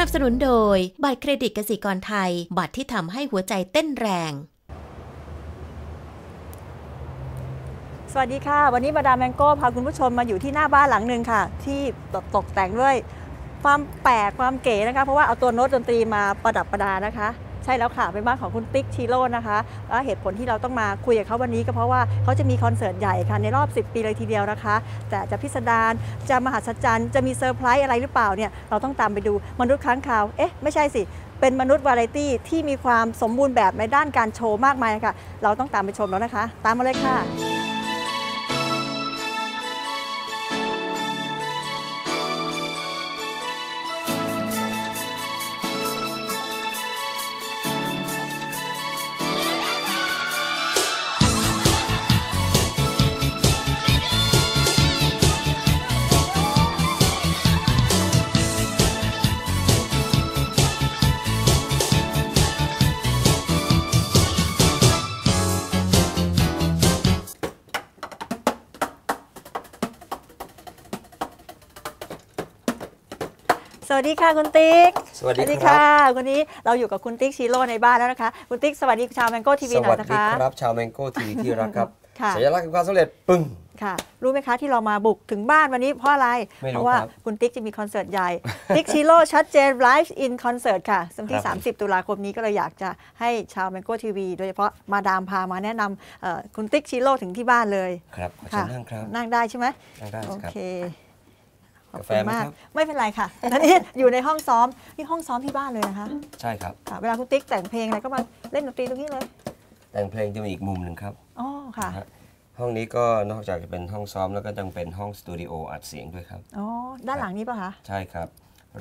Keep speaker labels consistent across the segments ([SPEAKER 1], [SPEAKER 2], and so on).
[SPEAKER 1] นับสนุนโดย บัตรเครดิตกสิกรไทย บัตรที่ทำให้หัวใจเต้นแรง
[SPEAKER 2] สวัสดีค่ะ วันนี้มาดามแมงโก้พาคุณผู้ชมมาอยู่ที่หน้าบ้านหลังหนึ่งค่ะ ที่ตกตกแต่งด้วยความแปลกความเก๋นะคะ เพราะว่าเอาตัวโน้ตดนตรีมาประดับประดานะคะ ใช่แล้วค่ะเป็นบ้านของคุณติ๊กชิโร่นะคะและเหตุผลที่เราต้องมาคุยกับเขาวันนี้ก็เพราะว่าเขาจะมีคอนเสิร์ตใหญ่ค่ะในรอบ 10 ปีเลยทีเดียวนะคะ แต่จะพิสดารจะมหัศจรรย์จะมีเซอร์ไพรส์อะไรหรือเปล่าเนี่ยเราต้องตามไปดูมนุษย์ค้างคาวเอ๊ะไม่ใช่สิเป็นมนุษย์วาไรตี้ที่มีความสมบูรณ์แบบในด้านการโชว์มากมายค่ะ เราต้องตามไปชมแล้วนะคะ ตามมาเลยค่ะ สวัสดีค่ะคุณติ๊ก
[SPEAKER 3] สวัสดีครับ
[SPEAKER 2] ค่ะวันนี้เราอยู่กับคุณติ๊กชิโร่ในบ้านแล้วนะคะ คุณติ๊กสวัสดีชาวแมงโก้ทีวี
[SPEAKER 3] ส
[SPEAKER 2] หน่
[SPEAKER 3] วั
[SPEAKER 2] อ
[SPEAKER 3] ส
[SPEAKER 2] ยนะ
[SPEAKER 3] ดี
[SPEAKER 2] คะ
[SPEAKER 3] ครับชาวแมงโก้ทีวีที่รักครับ
[SPEAKER 2] ค่ะ
[SPEAKER 3] สัญลักษณ์แห่งความสำเร็จปึ้ง
[SPEAKER 2] ค่ะรู้ไหมคะที่เรามาบุกถึงบ้านวันนี้เพราะอะไร
[SPEAKER 3] ไม่รู้
[SPEAKER 2] เพราะว่า
[SPEAKER 3] ครับ
[SPEAKER 2] คุณติ๊กจะมีคอนเสิร์ตใหญ่ ติ๊กชิโร่ชัดเจนไลฟ์อินคอนเสิร์ตค่ะวันที่
[SPEAKER 3] ครับผม
[SPEAKER 2] 30 ตุลาคมนี้ก็เลยอยากจะให้ชาวแมงโก้ทีวีโดยเฉพาะมาดามพามาแนะนำเอ่อคุณติ๊กชิโร่ถึงที่บ้านเลย
[SPEAKER 3] ครับขอเชิญนั่งครับ
[SPEAKER 2] นั่งได้ใช่ไหม
[SPEAKER 3] นั่งได้
[SPEAKER 2] โอ
[SPEAKER 3] ครับ
[SPEAKER 2] เค ขอบ
[SPEAKER 3] กาแฟ
[SPEAKER 2] คุณ
[SPEAKER 3] ไหม
[SPEAKER 2] มาก
[SPEAKER 3] ครับ
[SPEAKER 2] ไม่เป็นไรค่ะตอนนี้อยู่ในห้องซ้อมนี่ห้องซ้อมที่บ้านเลยนะคะ
[SPEAKER 3] ใช่ครับ
[SPEAKER 2] ค่ะเวลาคุณติ๊กแต่งเพลงอะไรก็มาเล่นดนตรีตรงนี้เลย
[SPEAKER 3] แต่งเพลงจะมีอีกมุมหนึ่งครับ
[SPEAKER 2] อ๋อ ค่ะ
[SPEAKER 3] นะฮะห้องนี้ก็นอกจากจะเป็นห้องซ้อมแล้วก็ยังเป็นห้องสตูดิโออัดเสียงด้วยครับ
[SPEAKER 2] อ๋อ ด้านหลังนี้ป่ะคะ
[SPEAKER 3] ใช่ครับ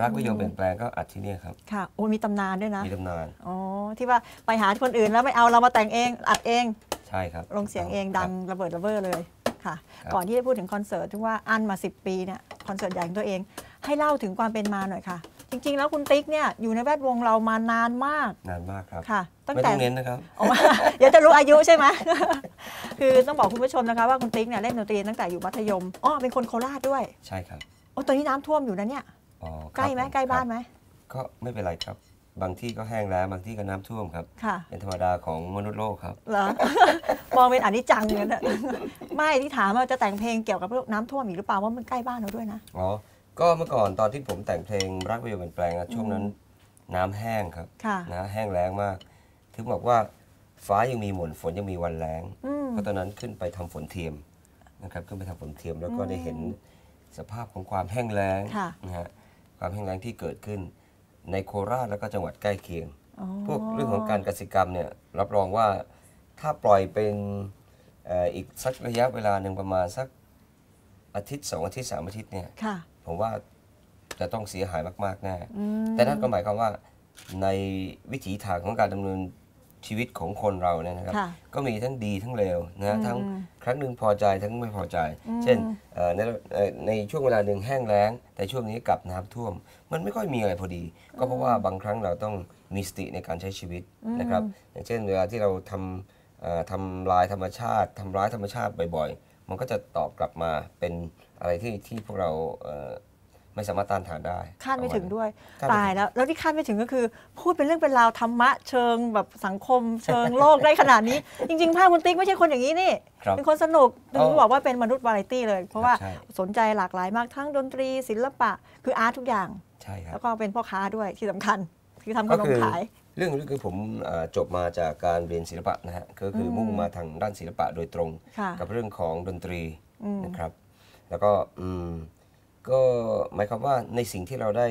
[SPEAKER 3] รักวิโยมเปลี่ยนแปลงก็อัดที่เนี่ยครับ
[SPEAKER 2] ค่ะ โอ้มีตำนานด้วยนะ
[SPEAKER 3] มีตำนาน
[SPEAKER 2] อ๋อ ที่ว่าไปหาคนอื่นแล้วไม่เอาเรามาแต่งเอง อัดเอง
[SPEAKER 3] ใช่ครับ
[SPEAKER 2] ลงเสียงเองดังระเบิดระเบ้อเลย ค่ะ
[SPEAKER 3] ครับ
[SPEAKER 2] ก่อนที่จะพูดถึงคอนเสิร์ตที่ว่าอันมา 10 ปีเนี่ยคอนเสิร์ตใหญ่ของตัวเอง ให้เล่าถึงความเป็นมาหน่อยค่ะ จริง ๆ แล้วคุณติ๊กเนี่ยอยู่ในแวดวงเรามานานมาก
[SPEAKER 3] นานมากครับ
[SPEAKER 2] ค่ะ ตั้ง
[SPEAKER 3] ไม่
[SPEAKER 2] แต่
[SPEAKER 3] ต้องเน้นนะครับ
[SPEAKER 2] ออกมาเดี๋ยวจะรู้อายุใช่ไหมคือต้องบอกคุณผู้ชมนะคะว่าคุณติ๊กเนี่ยเล่นดนตรีตั้งแต่อยู่มัธยมอ๋อเป็นคนโคราชด้วย
[SPEAKER 3] ใช่ครับ
[SPEAKER 2] โอ้ตอนนี้น้ำท่วมอยู่นะเนี่ย
[SPEAKER 3] อ๋อครับ
[SPEAKER 2] ใกล้ไหม
[SPEAKER 3] ผ
[SPEAKER 2] ใกล้บ้าน
[SPEAKER 3] ค
[SPEAKER 2] ไหม
[SPEAKER 3] รับก็ไม่เป็นไรครับ บางที่ก็แห้งแล้วบางที่ก็น้ำท่วมครับ
[SPEAKER 2] ค่ะ
[SPEAKER 3] เป็นธรรมดาของมนุษย์โลกครับ
[SPEAKER 2] เหรอ มองเป็นอนิจจังเลยนะไม่ที่ถามว่าจะแต่งเพลงเกี่ยวกับเรื่องน้ำท่วมอีกหรือเปล่าว่ามันใกล้บ้านเราด้วยนะ
[SPEAKER 3] อ๋อ ก็เมื่อก่อนตอนที่ผมแต่งเพลงรักวิวเปลี่ยนแปลงอะช่วงนั้นน้ำแห้งครับ
[SPEAKER 2] ค่ะ
[SPEAKER 3] นะแห้งแล้งมาก ถึงบอกว่าฟ้ายังมีหม่นฝนยังมีวันแล้ง
[SPEAKER 2] อืม
[SPEAKER 3] เพราะตอนนั้นขึ้นไปทำฝนเทียมนะครับขึ้นไปทำฝนเทียมแล้วก็ได้เห็นสภาพของความแห้งแล้ง
[SPEAKER 2] ค่ะ
[SPEAKER 3] นะฮะความแห้งแล้งที่เกิดขึ้น ในโคราชแล้วก็จังหวัดใกล้เคียง
[SPEAKER 2] อ๋อ
[SPEAKER 3] พวกเรื่องของการกสิกรรมเนี่ยรับรองว่าถ้าปล่อยเป็นเอ่ออีกสักระยะเวลาหนึ่งประมาณสักอาทิตย์สองอาทิตย์สามอาทิตย์เนี่ย
[SPEAKER 2] ค่ะ
[SPEAKER 3] ผมว่าจะต้องเสียหายมากๆแน่
[SPEAKER 2] อืม
[SPEAKER 3] แต่นั่นก็หมายความว่าในวิถีทางของการดำเนิน ชีวิตของคนเราเนี่ยนะครับ
[SPEAKER 2] ค่ะ
[SPEAKER 3] ก็มีทั้งดีทั้งเลวนะ
[SPEAKER 2] อืม
[SPEAKER 3] ทั้งครั้งหนึ่งพอใจทั้งไม่พอใจ
[SPEAKER 2] อืม
[SPEAKER 3] เช่นเอ่อในเอ่อในช่วงเวลาหนึ่งแห้งแล้ง แต่ช่วงนี้กลับน้ำท่วม มันไม่ค่อยมีอะไรพอดี ก็เพราะว่าบางครั้งเราต้องมีสติในการใช้ชีวิตนะครับ อย่างเช่น เวลาที่เราทำเอ่อทำลายธรรมชาติทำร้ายธรรมชาติบ่อยๆ มันก็จะตอบกลับมาเป็นอะไรที่ที่พวกเราเอ่อ ไม่สามารถต้านทานได้
[SPEAKER 2] คาดไม่ถึงด้วย
[SPEAKER 3] คาดไม่ถึง
[SPEAKER 2] ตายแล้ว แล้วที่คาดไม่ถึงก็คือ พูดเป็นเรื่องเป็นราวธรรมะเชิงแบบสังคมเชิงโลกได้ขนาดนี้ จริงๆภาพคุณติ๊กไม่ใช่คนอย่างนี้นี่
[SPEAKER 3] ครับ
[SPEAKER 2] เป็นคนสนุกถึง
[SPEAKER 3] อ๋อ
[SPEAKER 2] บอกว่าเป็นมนุษย์วาไรตี้เลย เพราะว่า
[SPEAKER 3] ใช่
[SPEAKER 2] สนใจหลากหลายมากทั้งดนตรีศิลปะ คืออาร์ตทุกอย่าง
[SPEAKER 3] ใช่ครั
[SPEAKER 2] แล้
[SPEAKER 3] บ
[SPEAKER 2] วก็เป็นพ่อค้าด้วยที่สำคัญ คือทำข
[SPEAKER 3] ก็
[SPEAKER 2] นม
[SPEAKER 3] คือ
[SPEAKER 2] ขาย
[SPEAKER 3] เรื่องนี้คือผมเอ่อจบมาจากการเรียนศิลปะนะฮะ ก็คืออ
[SPEAKER 2] ม
[SPEAKER 3] มุ่งมาทางด้านศิลปะโดยตรง
[SPEAKER 2] ค่ะ
[SPEAKER 3] กับเรื่องของดนตรี
[SPEAKER 2] อืม
[SPEAKER 3] นะครับ แล้วก็อืม ก็หมายความว่าในสิ่งที่เราได้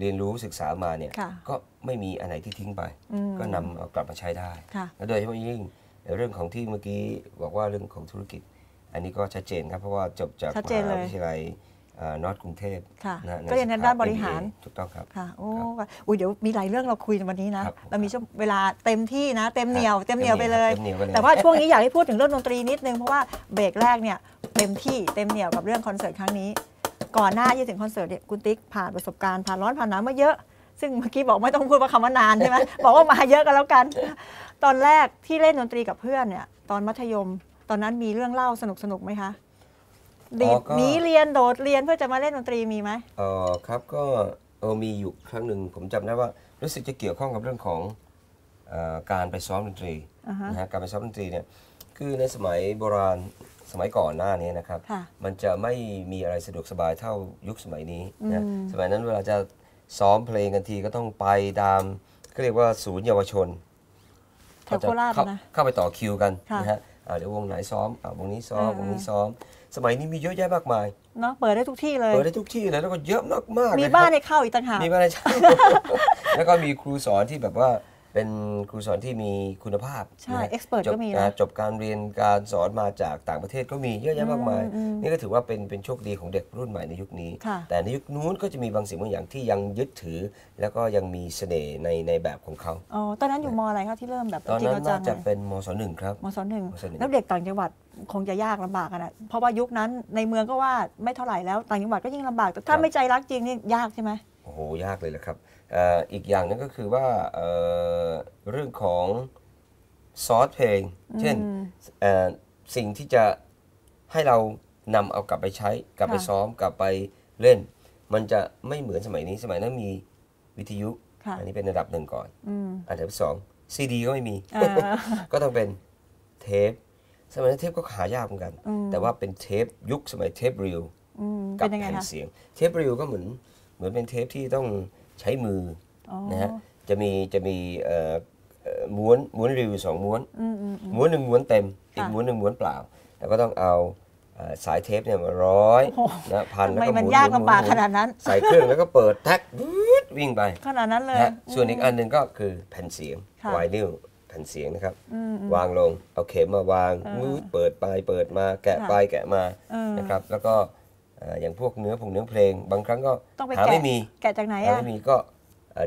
[SPEAKER 3] เรียนรู้ศึกษามาเนี่ย
[SPEAKER 2] ค่ะ
[SPEAKER 3] ก็ไม่มีอันไหนที่ทิ้งไป
[SPEAKER 2] อืม
[SPEAKER 3] ก็นำเอากลับมาใช้ได้
[SPEAKER 2] ค่ะ
[SPEAKER 3] และโดยเฉพาะยิ่งเรื่องของที่เมื่อกี้บอกว่าเรื่องของธุรกิจ อันนี้ก็ชัดเจนครับ เพราะว่าจบจาก
[SPEAKER 2] ชัด
[SPEAKER 3] ม
[SPEAKER 2] เจนเลย
[SPEAKER 3] หาวิทยาลัยนอตกรุงเทพ
[SPEAKER 2] ค่ะ
[SPEAKER 3] นะใน
[SPEAKER 2] ก็เรียนทางด้านบริหาร
[SPEAKER 3] MBA ถูกต้องครับ
[SPEAKER 2] ค่ะโอ้
[SPEAKER 3] ครับ
[SPEAKER 2] อุ้ยเดี๋ยวมีหลายเรื่องเราคุยในวันนี้นะ
[SPEAKER 3] ครับ
[SPEAKER 2] เรามีช่วงเวลาเต็มที่นะ เต็มเหนียว
[SPEAKER 3] ครับ
[SPEAKER 2] เต็มเหนียวไปเลย
[SPEAKER 3] เต็มเหนียวไปเลย
[SPEAKER 2] แต่ว่าช่วงนี้อยากให้พูดถึงเรื่องดนตรีนิดนึงเพราะว่าเบรกแรกเนี่ยเต็มที่เต็มเหนียวกับเรื่องคอนเสิร์ตครั้งนี้ ก่อนหน้าที่จะถึงคอนเสิร์ตเนี่ยคุณติ๊กผ่านประสบการณ์ผ่านร้อนผ่านหนาวมาเยอะ ซึ่งเมื่อกี้บอกไม่ต้องพูดว่าคำว่านานใช่ไหมบอกว่ามาเยอะกันแล้วกัน ตอนแรกที่เล่นดนตรีกับเพื่อนเนี่ยตอนมัธยม ตอนนั้นมีเรื่องเล่าสนุกสนุกๆไหมคะดี
[SPEAKER 3] อ๋อก็
[SPEAKER 2] หนีเรียนโดดเรียนเพื่อจะมาเล่นดนตรีมีไหม
[SPEAKER 3] เออครับก็ออมีอยู่ครั้งหนึ่งผมจำได้ว่ารู้สึกจะเกี่ยวข้องกับเรื่องของเออการไปซ้อมดนตรี
[SPEAKER 2] อ่าฮะ
[SPEAKER 3] นะฮะการไปซ้อมดนตรีเนี่ยคือในสมัยโบราณ สมัยก่อนหน้านี้นะครับ
[SPEAKER 2] ค่ะ
[SPEAKER 3] มันจะไม่มีอะไรสะดวกสบายเท่ายุคสมัยนี้นะ
[SPEAKER 2] อืม
[SPEAKER 3] สมัยนั้นเวลาจะซ้อมเพลงกันทีก็ต้องไปตามก็เรียกว่าศูนย์เยาวชน
[SPEAKER 2] แถวโคราช
[SPEAKER 3] เข้า
[SPEAKER 2] นะ
[SPEAKER 3] เข้าไปต่อคิวกัน
[SPEAKER 2] ค่ะ
[SPEAKER 3] นะฮะอ่าเดี๋ยววงไหนซ้อมอ่าวงนี้ซ้อม
[SPEAKER 2] อ่าว
[SPEAKER 3] งนี้ซ้อม สมัยนี้มีเยอะแยะมากมาย
[SPEAKER 2] เนาะเปิดได้ทุกที่เลย
[SPEAKER 3] เปิดได้ทุกที่เลยแล้วก็เยอะมากๆ
[SPEAKER 2] มี
[SPEAKER 3] เลย
[SPEAKER 2] บ้าน
[SPEAKER 3] ค
[SPEAKER 2] ให้
[SPEAKER 3] รับ
[SPEAKER 2] เข้าอีกต่างหาก
[SPEAKER 3] มีบ้านให้เช่าแล้วก็มีครูสอนที่แบบว่า เป็นครูสอนที่มีคุณภาพ
[SPEAKER 2] ใช่
[SPEAKER 3] นะฮะ
[SPEAKER 2] expert
[SPEAKER 3] จบ
[SPEAKER 2] ก็มีนะ
[SPEAKER 3] อ่าจบการเรียนการสอนมาจากต่างประเทศก็มีเยอะแยะมากมาย
[SPEAKER 2] อืมอืม
[SPEAKER 3] นี่ก็ถือว่าเป็นเป็นโชคดีของเด็กรุ่นใหม่ในยุคนี้
[SPEAKER 2] ค่ะ
[SPEAKER 3] แต่ในยุคนู้นก็จะมีบางสิ่งบางอย่างที่ยังยึดถือ แล้วก็ยังมีเสน่ห์ในในแบบของเขา
[SPEAKER 2] อ๋อตอนนั้นอยู่มอะไรคะที่เริ่มแบบ
[SPEAKER 3] ตอน
[SPEAKER 2] จริง
[SPEAKER 3] นั้น
[SPEAKER 2] ๆจั
[SPEAKER 3] น่าง
[SPEAKER 2] ๆ
[SPEAKER 3] จะ
[SPEAKER 2] เลย
[SPEAKER 3] เป็นมศหนึ่งครับ
[SPEAKER 2] มศหนึ่ง
[SPEAKER 3] มศหนึ่ง
[SPEAKER 2] แล้วเด็กต่างจังหวัดคงจะยากลำบากกันนะเพราะว่ายุคนั้นในเมืองก็ว่าไม่เท่าไหร่แล้วต่างจังหวัดก็ยิ่งลำบากแต่ถ้าไม่ใจรักจริงนี่ยากใช่ไหม
[SPEAKER 3] โอ้โหยากเลยแหละครับเอ่ออีกอย่างหนึงก็คือว่าเอ่อเรื่องของซอสเพลง เช่น
[SPEAKER 2] อืม
[SPEAKER 3] เอ่อสิ่งที่จะให้เรานำเอากลับไปใช้ กลับไป
[SPEAKER 2] ค่ะ
[SPEAKER 3] ซ้อมกลับไปเล่น มันจะไม่เหมือนสมัยนี้สมัยนั้นมีวิทยุ
[SPEAKER 2] ค่ะ
[SPEAKER 3] อันนี้เป็นระดับหนึ่งก่อน
[SPEAKER 2] อืม
[SPEAKER 3] อันดับสองซีดีก็ไม่มี
[SPEAKER 2] อ่า
[SPEAKER 3] ก็ต้องเป็นเทป สมัยนั้นเทปก็หายากเหมือนกัน
[SPEAKER 2] อืม
[SPEAKER 3] แต่ว่าเป็นเทปยุคสมัยเทปรีล
[SPEAKER 2] อืม
[SPEAKER 3] กั
[SPEAKER 2] เป็นยังไง
[SPEAKER 3] แผ่น
[SPEAKER 2] คะ
[SPEAKER 3] เสียง เทปรีลก็เหมือนเหมือนเป็นเทปที่ต้อง ใช้มือ
[SPEAKER 2] อ๋อ
[SPEAKER 3] นะฮะจะมีจะมีเอ่อเอ่อม้วนม้วนรีวิวสองม้วน
[SPEAKER 2] อืมอืมอืม
[SPEAKER 3] ม้วนหนึ่งม้วนเต็มอีก
[SPEAKER 2] ค่ะ
[SPEAKER 3] ม้วนหนึ่งม้วนเปล่า แล้วก็ต้องเอาเอ่อสายเทปเนี่ยมาร้อย
[SPEAKER 2] โอ้โห
[SPEAKER 3] นะพัน
[SPEAKER 2] ทำ
[SPEAKER 3] แล้ว
[SPEAKER 2] ไม
[SPEAKER 3] ก็ห
[SPEAKER 2] มัน
[SPEAKER 3] มุน
[SPEAKER 2] ยาก
[SPEAKER 3] หมุ
[SPEAKER 2] ลำบาก
[SPEAKER 3] หมุ
[SPEAKER 2] ขนาดนั้น
[SPEAKER 3] ใส่เครื่องแล้วก็เปิดแท็กบู๊ดวิ่งไป
[SPEAKER 2] ขนาดนั้นเลย
[SPEAKER 3] นะฮะส่วนอีกอันหนึ่งก็คือแผ่นเสียง
[SPEAKER 2] ค่ะ
[SPEAKER 3] ไวนิลแผ่นเสียงนะครับ
[SPEAKER 2] อืมอืม
[SPEAKER 3] วางลงเอาเข็มมาวาง
[SPEAKER 2] เออ
[SPEAKER 3] มืดเปิดไปเปิดมาแกะ
[SPEAKER 2] ค่ะ
[SPEAKER 3] ไปแกะมา
[SPEAKER 2] เออ
[SPEAKER 3] นะครับ แล้วก็เอ่ออย่างพวกเนื้อผงเนื้อเพลง บางครั้งก็
[SPEAKER 2] ต้องไป
[SPEAKER 3] หา
[SPEAKER 2] แกะ
[SPEAKER 3] ไม่มี
[SPEAKER 2] แกะจากไหน
[SPEAKER 3] หา
[SPEAKER 2] อะ
[SPEAKER 3] ไม่มีก็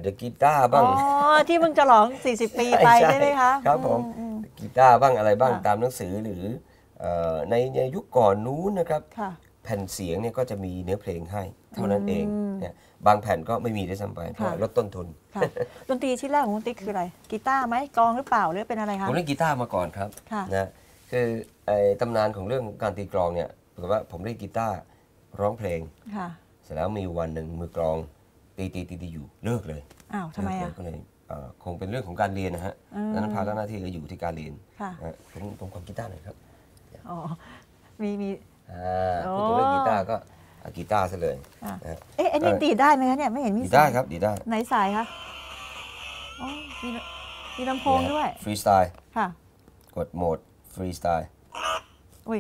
[SPEAKER 3] เดอะกีตาร์บ้าง
[SPEAKER 2] อ๋อที่เพิ่งจะหลอง 40 ปีไป
[SPEAKER 3] ใช่
[SPEAKER 2] ใช่ไหมคะ
[SPEAKER 3] ครับผม
[SPEAKER 2] อือื
[SPEAKER 3] กีตาร์บ้างอะไรบ้าง
[SPEAKER 2] ค่ะ
[SPEAKER 3] ตามหนังสือหรือเอ่อในในยุคก่อนนู้นนะครับ
[SPEAKER 2] ค่ะ
[SPEAKER 3] แผ่นเสียงเนี่ยก็จะมีเนื้อเพลงให้ เท่านั้นเอง
[SPEAKER 2] อืม
[SPEAKER 3] เนี่ยบางแผ่นก็ไม่มีด้วยซ้ำไปเพราะ
[SPEAKER 2] ค่ะ
[SPEAKER 3] ลดต้นทุน
[SPEAKER 2] ค่ะดนตรีชิ้นแรกของคุณติ๊กคืออะไรกีตาร์ไหมกลองหรือเปล่าหรือเป็นอะไรคะ
[SPEAKER 3] ผมเล่นกีตาร์มาก่อนครับ
[SPEAKER 2] ค่ะ
[SPEAKER 3] นะคือไอ้ตำนานของเรื่องการตีกลองเนี่ยปรากฏว่าผมเล่นกีตาร์ ร้องเพลง
[SPEAKER 2] ค่ะ
[SPEAKER 3] เสร็จแล้วมีวันหนึ่งมือกลองตีตีตีตีอยู่เลิกเลย
[SPEAKER 2] อ้าวทำไม
[SPEAKER 3] เลิ
[SPEAKER 2] อะ
[SPEAKER 3] กเลยก็เลยเอ่อคงเป็นเรื่องของการเรียนนะฮะ
[SPEAKER 2] อืม
[SPEAKER 3] ดังนั้นภาระหน้าที่ก็อยู่ที่การเรียน
[SPEAKER 2] ค่ะ
[SPEAKER 3] นะฮะผมผมขอกีตาร์หน่อยครับ
[SPEAKER 2] อ๋อ มีมี
[SPEAKER 3] อ่า
[SPEAKER 2] โอ้
[SPEAKER 3] พูดถึงเรื่องกีตาร์ก็เอากีตาร์ซะเลย
[SPEAKER 2] อะ
[SPEAKER 3] นะฮะ
[SPEAKER 2] เอ๊ะอันนี้ดีดได้ไหมคะเนี่ยไม่เห็นมี
[SPEAKER 3] ดี
[SPEAKER 2] สา
[SPEAKER 3] ได้
[SPEAKER 2] ย
[SPEAKER 3] ครับดีได้
[SPEAKER 2] ไหนสายคะอ๋อมีมีลำโพงด้วย
[SPEAKER 3] ฟรีสไตล์
[SPEAKER 2] ค่ะ
[SPEAKER 3] กดโหมดฟรีสไตล์
[SPEAKER 2] อุ้ย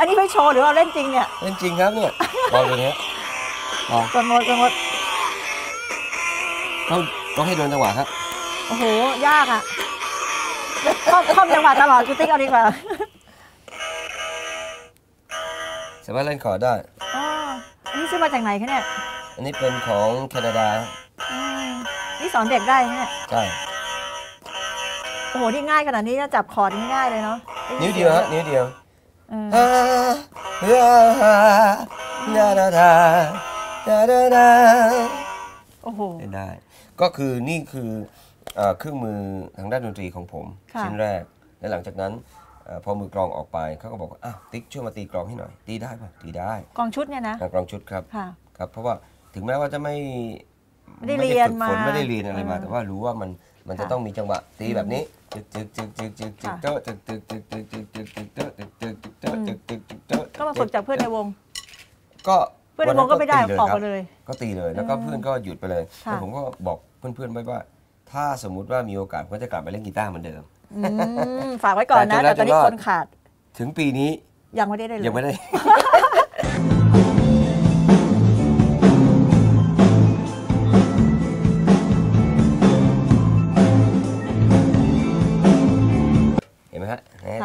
[SPEAKER 2] อันนี้ไม่โชว์หรือว่าเล่นจริงเนี่ย
[SPEAKER 3] เล่นจริงครับเนี่ยลองดูนะฮะลอง
[SPEAKER 2] กดหมดกดหมด
[SPEAKER 3] ต้องต้องให้โดนจังหวะครับ
[SPEAKER 2] โอ้โห ยากอะคล่อมคล่อมจังหวะตลอดคุณติ๊กเอาดีกว่า
[SPEAKER 3] สามารถเล่นคอร์ดได้
[SPEAKER 2] อ๋ออันนี้ซื้อมาจากไหนคะเนี่ย
[SPEAKER 3] อันนี้เป็นของแคนาดา
[SPEAKER 2] อืมนี่สอนเด็กได้ไหมเนี่ย
[SPEAKER 3] ใช่
[SPEAKER 2] โอ้โห นี่ง่ายขนาดนี้นะจับคอร์ดนี่ง่ายเลยเนาะ
[SPEAKER 3] นิ้วเดียวฮะ นิ้วเดียว
[SPEAKER 2] โอ้โห
[SPEAKER 3] ได้ ก็คือนี่คือเครื่องมือทางด้านดนตรีของผม ชิ้นแรก และหลังจากนั้นพอมือกลองออกไปเขาก็บอกว่าอ้าวติ๊กช่วยมาตีกลองให้หน่อย ตีได้ป่ะตีได้
[SPEAKER 2] กองชุดเนี่ยนะ
[SPEAKER 3] กลองชุดครับ
[SPEAKER 2] ค่ะ
[SPEAKER 3] ครับ เพราะว่าถึงแม้ว่าจะไม่
[SPEAKER 2] ไม่ได้เรียนมา
[SPEAKER 3] ไม่ได้เรียนอะไรมา แต่ว่ารู้ว่ามันมันจะ
[SPEAKER 2] ค่ะ
[SPEAKER 3] ต้องมีจังหวะตีแบบนี้จึกจึกจึกจึกจึกจึก
[SPEAKER 2] ค่ะ
[SPEAKER 3] เจ้าจึกจึกจึกจึกจึกจึกจึกเจ้าจึกจึกจึกเจ้าจึกจึกจึกเจ้า
[SPEAKER 2] ก็มาฝึกจากเพื่อนในวง
[SPEAKER 3] ก็
[SPEAKER 2] เพื่อนในวงก็ไม่ได้
[SPEAKER 3] วันนั้น
[SPEAKER 2] ออก
[SPEAKER 3] ตี
[SPEAKER 2] มาเลย
[SPEAKER 3] ก็ตีเลยแล้วก็เพื่อนก็หยุดไปเลย
[SPEAKER 2] ค่ะ
[SPEAKER 3] แล้วผมก็บอกเพื่อนๆไว้ว่า ถ้าสมมุติว่ามีโอกาสผมก็จะกลับไปเล่นกีตาร์เหมือนเดิม
[SPEAKER 2] อืมฝากไว้ก่อนนะ
[SPEAKER 3] แต่
[SPEAKER 2] แต่ตอนนี้
[SPEAKER 3] จนรอด
[SPEAKER 2] คนขาด
[SPEAKER 3] ถึงปีนี้
[SPEAKER 2] ยังไม่ได้เลย
[SPEAKER 3] ยังไม่ได้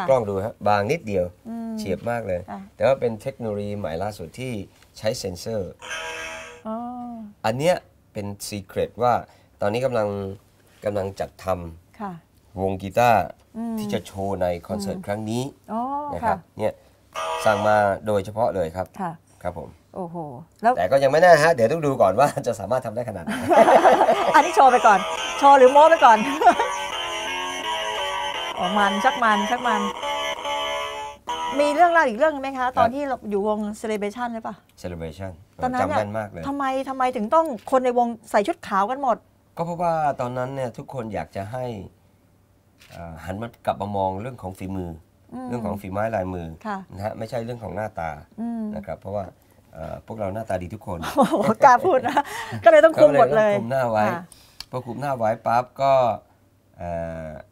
[SPEAKER 3] กล้องดูฮะบางนิดเดียว
[SPEAKER 2] อืม
[SPEAKER 3] เฉียบมากเลย
[SPEAKER 2] ค่ะ
[SPEAKER 3] แต่ว่าเป็นเทคโนโลยีใหม่ล่าสุดที่ใช้เซ็นเซอร์
[SPEAKER 2] อ๋อ
[SPEAKER 3] อันเนี้ยเป็นซีเครตว่าตอนนี้กำลังกำลังจัดท
[SPEAKER 2] ค่ะำ
[SPEAKER 3] วงกีตาร์
[SPEAKER 2] อืม
[SPEAKER 3] ที่จะโชว์ในคอนเสิร์ตครั้งนี้
[SPEAKER 2] อ๋อ
[SPEAKER 3] นะครั
[SPEAKER 2] ค่ะ
[SPEAKER 3] บเนี่ยสั่งมาโดยเฉพาะเลยครับ
[SPEAKER 2] ค่ะ
[SPEAKER 3] ครับผม
[SPEAKER 2] โอ้โหแล้ว
[SPEAKER 3] แต่ก็ยังไม่แน่ฮะ เดี๋ยวต้องดูก่อนว่าจะสามารถทำได้ขนาดไหน
[SPEAKER 2] อันนี้โชว์ไปก่อน โชว์หรือโม้ไปก่อน อ๋อมันชักมันชักมันนมีเรื่องเล่าอีกเรื่องไหมคะ ตอน
[SPEAKER 3] ครับ
[SPEAKER 2] ที่เราอยู่วง Celebration หรือเปล่า
[SPEAKER 3] celebration
[SPEAKER 2] ตอนนั้น
[SPEAKER 3] จำ
[SPEAKER 2] เนี่ย
[SPEAKER 3] แม่นมากเลย
[SPEAKER 2] ทำไมทำไมถึงต้องคนในวงใส่ชุดขาวกันหมด
[SPEAKER 3] ก็เพราะว่าตอนนั้นเนี่ยทุกคนอยากจะให้อ่าหันมากลับมามองเรื่องของฝีมืออ
[SPEAKER 2] ม
[SPEAKER 3] เรื่องของฝีไม้ลายมือ
[SPEAKER 2] ค่ะ
[SPEAKER 3] นะฮะไม่ใช่เรื่องของหน้าตา
[SPEAKER 2] อืม
[SPEAKER 3] นะครับเพราะว่าเอ่อพวกเราหน้าตาดีทุกคน
[SPEAKER 2] โอ้โหกล้าพูดนะ ก็เลยต้องคุมหมดเลย
[SPEAKER 3] ก็ต้องคุมหน้าไว้
[SPEAKER 2] ค่ะ
[SPEAKER 3] พอคุมหน้าไว้ปั๊บก็เอ่อ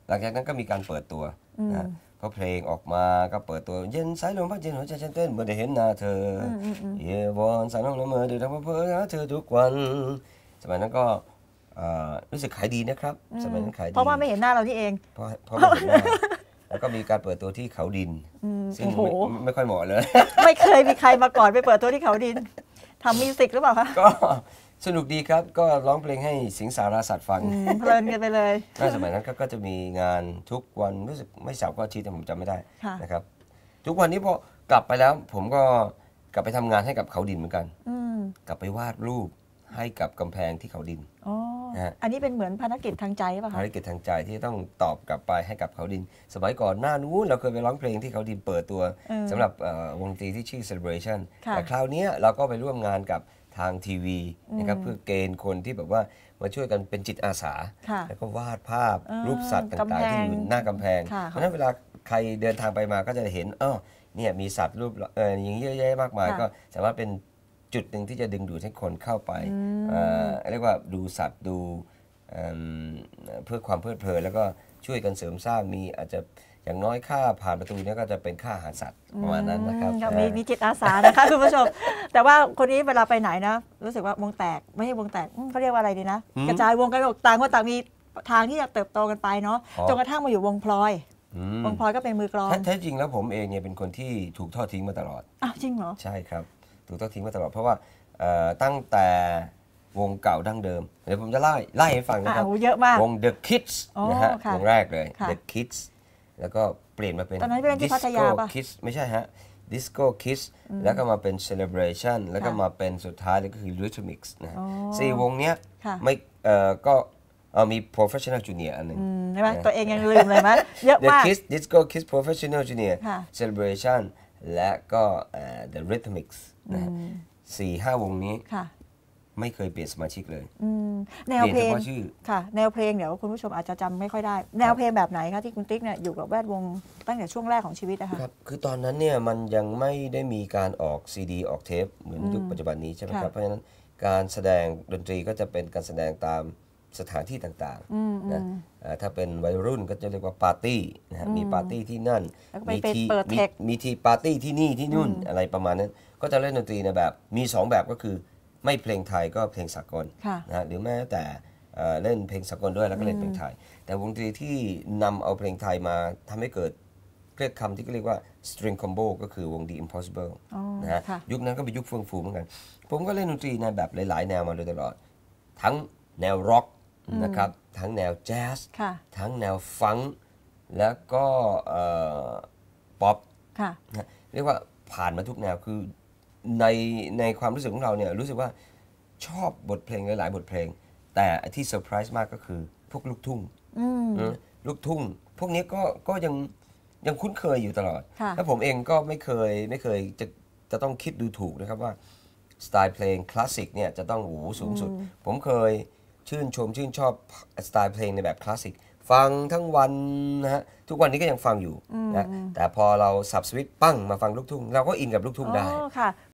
[SPEAKER 3] หลังจากนั้นก็มีการเปิดตัว
[SPEAKER 2] อืม
[SPEAKER 3] นะพอเพลงออกมาก็เปิดตัวเย็นสายลมพัดเย็นหัวใจฉันเต้นเมื่อได้เห็นหน้าเธออ
[SPEAKER 2] มอืมอืม
[SPEAKER 3] เยวอนสายน้องละเมอเดือดเพ้อหาเธอทุกวันสมัยนั้นก็เอ่อรู้สึกขายดีนะครับสมัยนั้นขายดี
[SPEAKER 2] เพราะว่าไม่เห็นหน้าเรานี่เอง
[SPEAKER 3] เพราะเพราะไม่เห็นหน้าแล้วก็มีการเปิดตัวที่เขาดิน
[SPEAKER 2] อืม
[SPEAKER 3] ซึ่ง
[SPEAKER 2] โอ้โห
[SPEAKER 3] ไม่ไม่ค่อยเหมาะเลย
[SPEAKER 2] ไม่เคยมีใครมาก่อนไปเปิดตัวที่เขาดินทำมิวสิกหรือเปล่าคะ
[SPEAKER 3] ก็ สนุกดีครับก็ร้องเพลงให้สิงสาราสัตว์ฟัง
[SPEAKER 2] อืมเพลินกันไปเลย
[SPEAKER 3] น่าสมัยนั้นก็ก็จะมีงานทุกวันรู้สึกไม่เสาร์ก็อาทิตย์แต่ผมจำไม่ได้
[SPEAKER 2] ค่ะ
[SPEAKER 3] นะครับ ทุกวันนี้พอกลับไปแล้ว ผมก็กลับไปทำงานให้กับเขาดินเหมือนกัน
[SPEAKER 2] อืม
[SPEAKER 3] กลับไปวาดรูปให้กับกำแพงที่เขาดิน
[SPEAKER 2] อ๋อ
[SPEAKER 3] นะฮะ
[SPEAKER 2] อันนี้เป็นเหมือนภารกิจทางใจป่ะคะ
[SPEAKER 3] ภารกิจทางใจที่ต้องตอบกลับไปให้กับเขาดิน สมัยก่อนหน้านู้นเราเคยไปร้องเพลงที่เขาดินเปิดตัว
[SPEAKER 2] เออ
[SPEAKER 3] สำหรับเอ่อวงดนตรีที่ชื่อ celebration
[SPEAKER 2] ค่ะ
[SPEAKER 3] แต่คราวเนี้ยเราก็ไปร่วมงานกับ ทางทีวีนะครับเพื่อเกณฑ์คนที่แบบว่ามาช่วยกันเป็นจิตอาสา
[SPEAKER 2] ค่ะ
[SPEAKER 3] แล้วก็วาดภาพ
[SPEAKER 2] เออ
[SPEAKER 3] รูปสัตว์
[SPEAKER 2] กำ
[SPEAKER 3] ต่าง
[SPEAKER 2] แพ
[SPEAKER 3] ๆที่
[SPEAKER 2] ง
[SPEAKER 3] อยู่หน้ากำแพง
[SPEAKER 2] ค่ะ
[SPEAKER 3] เพราะฉะนั้นเวลาใครเดินทางไปมาก็จะเห็นอ้อเนี่ยมีสัตว์รูปเอ่ออย่างนี้เยอะแยะมากมาย
[SPEAKER 2] ค่ะ
[SPEAKER 3] ก็สามารถเป็นจุดหนึ่งที่จะดึงดูดให้คนเข้าไป
[SPEAKER 2] อืม
[SPEAKER 3] เอ่อเรียกว่าดูสัตว์ดูเอิ่มเพื่อความเพลิดเพลินแล้วก็ช่วยกันเสริมสร้างมีอาจจะ อย่างน้อยค่าผ่านประตูเนี่ยก็จะเป็นค่าอาหารสัตว์ประมาณนั้นนะครับ
[SPEAKER 2] อืม
[SPEAKER 3] เอ่อ
[SPEAKER 2] มีมีจิตอาสานะคะคุณผู้ชม แต่ว่าคนนี้เวลาไปไหนนะ รู้สึกว่าวงแตกไม่ใช่วงแตกอืมเขาเรียกว่าอะไรดีนะ
[SPEAKER 3] อืม
[SPEAKER 2] กระจายวงกันออกต่างคนต่างมีทางที่จะเติบโตกันไปเนาะ
[SPEAKER 3] อ๋อ
[SPEAKER 2] จนกระทั่งมาอยู่วงพลอย
[SPEAKER 3] อืม
[SPEAKER 2] วงพลอยก็เป็นมือกลอง
[SPEAKER 3] แท้แท้จริงแล้วผมเองเนี่ยเป็นคนที่ถูกทอดทิ้งมาตลอด
[SPEAKER 2] อ้าวจริงเหรอ
[SPEAKER 3] ใช่ครับ ถูกทอดทิ้งมาตลอด เพราะว่าเอ่อตั้งแต่วงเก่าดั้งเดิม เดี๋ยวผมจะไล่ไล่ให้ฟังนะครับ
[SPEAKER 2] อ่าโอ้เยอะมาก
[SPEAKER 3] วง The Kids
[SPEAKER 2] อ๋อ
[SPEAKER 3] นะฮะ
[SPEAKER 2] ค่ะ
[SPEAKER 3] วงแรกเลย
[SPEAKER 2] ค่ะ
[SPEAKER 3] The Kids แล้วก็เปลี่ยนมาเป็น
[SPEAKER 2] ตอนนั้นไปเล่นที่พัทยา
[SPEAKER 3] Disco
[SPEAKER 2] ปะ
[SPEAKER 3] Kids ไม่ใช่ฮะ Disco Kids แล้วก็มาเป็น Celebration แล้วก็
[SPEAKER 2] ค่ะ
[SPEAKER 3] มาเป็นสุดท้ายเลยก็คือ Rhythmix นะฮะ
[SPEAKER 2] อ๋อ
[SPEAKER 3] สี่วงเนี้ย
[SPEAKER 2] ค่ะ
[SPEAKER 3] ไม่เอ่อก็เอ่อมี Professional Junior อันหนึ่ง
[SPEAKER 2] อืมใช่ไหม
[SPEAKER 3] นะ
[SPEAKER 2] ตัวเองยังลืมเลยไหมยเยอะ
[SPEAKER 3] The
[SPEAKER 2] มาก
[SPEAKER 3] Kids Disco Kids Professional Junior
[SPEAKER 2] ค่ะ
[SPEAKER 3] Celebration และก็เอ่อ The Rhythmics นะฮะสี่ห้าวงนี้
[SPEAKER 2] ค่ะ
[SPEAKER 3] ไม่เคยเปลี่ยนสมาชิกเลย
[SPEAKER 2] อืมแนว
[SPEAKER 3] เปลี่ยน
[SPEAKER 2] เพลง
[SPEAKER 3] เฉพาะชื่อ
[SPEAKER 2] ค่ะ แนวเพลงเดี๋ยวคุณผู้ชมอาจจะจำไม่ค่อยได้ แนวเพลงแบบไหนคะที่คุณติ๊กเนี่ยอยู่กับแวดวงตั้งแต่ช่วงแรกของชีวิตนะคะ
[SPEAKER 3] ครับคือตอนนั้นเนี่ยมันยังไม่ได้มีการออกซีดีออกเทปเหมือนยุคปัจจุบันนี้ใช่ไหมครับ
[SPEAKER 2] ค่ะ
[SPEAKER 3] เพราะฉะนั้นการแสดงดนตรีก็จะเป็นการแสดงตามสถานที่ต่าง
[SPEAKER 2] อืม
[SPEAKER 3] ๆนะอ่าถ้าเป็นวัยรุ่นก็จะเรียกว่าปาร์ตี้นะฮะมีปาร์ตี้ที่นั่น
[SPEAKER 2] แล้วก็ไป
[SPEAKER 3] มีที
[SPEAKER 2] เปิด
[SPEAKER 3] มี
[SPEAKER 2] เทค
[SPEAKER 3] มีทีปาร์ตี้ที่นี่ที่นู่นอะไรประมาณนั้น ก็จะเล่นดนตรีในแบบ มีสองแบบก็คือ ไม่เพลงไทยก็เพลงสากล
[SPEAKER 2] ค่ะ
[SPEAKER 3] นะฮะหรือแม้แต่เอ่อเล่นเพลงสากลด้วยแล้วก็เล่นเพลงไทย แต่วงดนตรีที่นำเอาเพลงไทยมาทำให้เกิดเรียกคำที่เรียกว่า string combo ก็คือวง The Impossible
[SPEAKER 2] อ๋อ
[SPEAKER 3] นะฮะ
[SPEAKER 2] ค่ะ
[SPEAKER 3] ยุคนั้นก็เป็นยุคเฟื่องฟูเหมือนกัน ผมก็เล่นดนตรีในแบบหลาย ๆ แนวมาโดยตลอด ทั้งแนวร็อกนะครับ ทั้งแนวแจ๊ส
[SPEAKER 2] ค่ะ
[SPEAKER 3] ทั้งแนวฟังก์แล้วก็ป๊อป
[SPEAKER 2] ค่ะ
[SPEAKER 3] นะเรียกว่าผ่านมาทุกแนวคือ ในในความรู้สึกของเราเนี่ยรู้สึกว่าชอบบทเพลงหลาย ๆ บทเพลง แต่ที่เซอร์ไพรส์มากก็คือพวกลูกทุ่ง
[SPEAKER 2] อืม
[SPEAKER 3] อืมลูกทุ่ง พวกนี้ก็ก็ยังยังคุ้นเคยอยู่ตลอด
[SPEAKER 2] ค่ะ
[SPEAKER 3] แล้วผมเองก็ไม่เคยไม่เคยจะจะต้องคิดดูถูกนะครับว่าสไตล์เพลงคลาสสิกเนี่ยจะต้องโอ้โหสูงสุด ผมเคยชื่นชมชื่นชอบสไตล์เพลงในแบบคลาสสิกฟังทั้งวันนะฮะทุกวันนี้ก็ยังฟังอยู่นะแต่พอเราสับสวิตช์ปั้งมาฟังลูกทุ่ง เราก็อินกับลูกทุ่งได้
[SPEAKER 2] อ๋อค่ะ